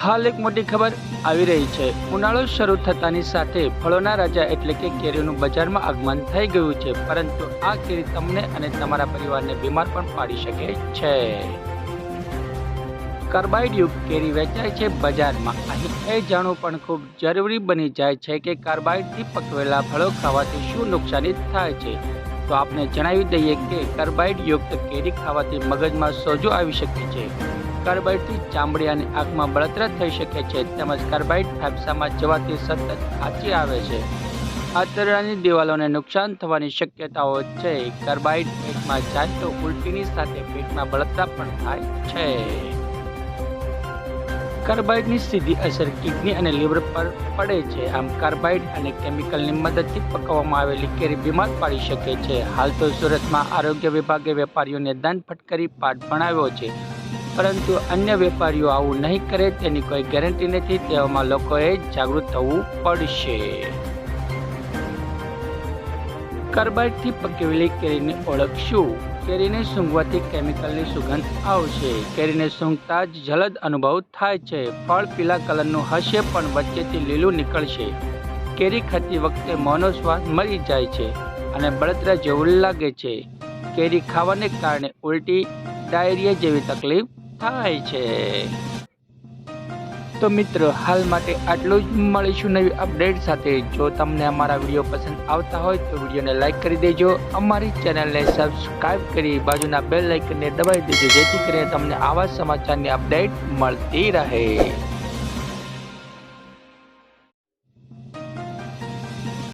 હાલ એક મોટી ખબર આવી રહી છે. ઉનાળો શરૂ થતાની સાથે ફળોના રાજા એટલે કે કેરીનું બજારમાં આગમન થઈ ગયું છે. પરંતુ આ કેરી તમને અને તમારા પરિવારને બીમાર પણ પાડી શકે છે. કાર્બાઇડ યુક્ત કેરી વેચાય છે બજારમાં. અહીં એ જાણવું પણ ખૂબ જરૂરી બની જાય છે કે કાર્બાઇડથી પકવેલા ફળો ખાવાથી શું નુકસાની થાય છે. તો આપને જણાવી દઈએ કે કાર્બાઇડ યુક્ત કેરી ખાવાથી મગજમાં સોજો આવી શકે છે. કાર્બાઇડથી ચામડી અને આંખમાં બળતરા થઈ શકે છે. તેમજ કાર્બાઇડ ફેફસામાં જવાથી સતત ખાંચી આવે છે. આંતરડાની દિવાલોને નુકસાન થવાની શક્યતાઓ છે. કાર્બાઇડ પેટમાં જાય તો ઉલટીની સાથે પેટમાં બળતરા પણ થાય છે. કાર્બાઇડની સીધી અસર કિડની અને લીવર પર પડે છે. આમ કાર્બાઇડ અને કેમિકલની મદદથી પકવવામાં આવેલી કેરી બીમાર પાડી શકે છે. હાલ તો સુરતમાં આરોગ્ય વિભાગે વેપારીઓને દંડ ફટકારી પાઠ ભણાવ્યો છે. પરંતુ અન્ય વેપારીઓ આવું નહીં કરે તેની કોઈ ગેરંટી નથી, તેવામાં લોકોએ જાગૃત થવું પડશે. કાર્બાઇડથી પકવેલી કેરીને ઓળખશું. કેરીને સૂંઘવાથી કેમિકલની સુગંધ આવશે. કેરીને સૂંઘતા જ જલદ અનુભવ થાય છે. ફળ પીલા કલરનું હશે પણ વચ્ચેથી લીલું નીકળશે. કેરી ખાતી વખતે મોનો સ્વાદ મરી જાય છે અને બળતરા જેવું લાગે છે. કેરી ખાવાને કારણે ઉલટી ડાયરિયા જેવી તકલીફ થાય છે. તો મિત્રો, હાલ માટે આટલું જ. મળીશું નવી અપડેટ સાથે. જો તમને અમારા વીડિયો પસંદ આવતા હોય, તો વિડીયોને લાઇક કરી દેજો. અમારી ચેનલને સબસ્ક્રાઈબ કરી બાજુના બેલ લાઇકનને દબાવી દેજો, જેથી કરીને તમને આવા સમાચારની અપડેટ મળતી રહે.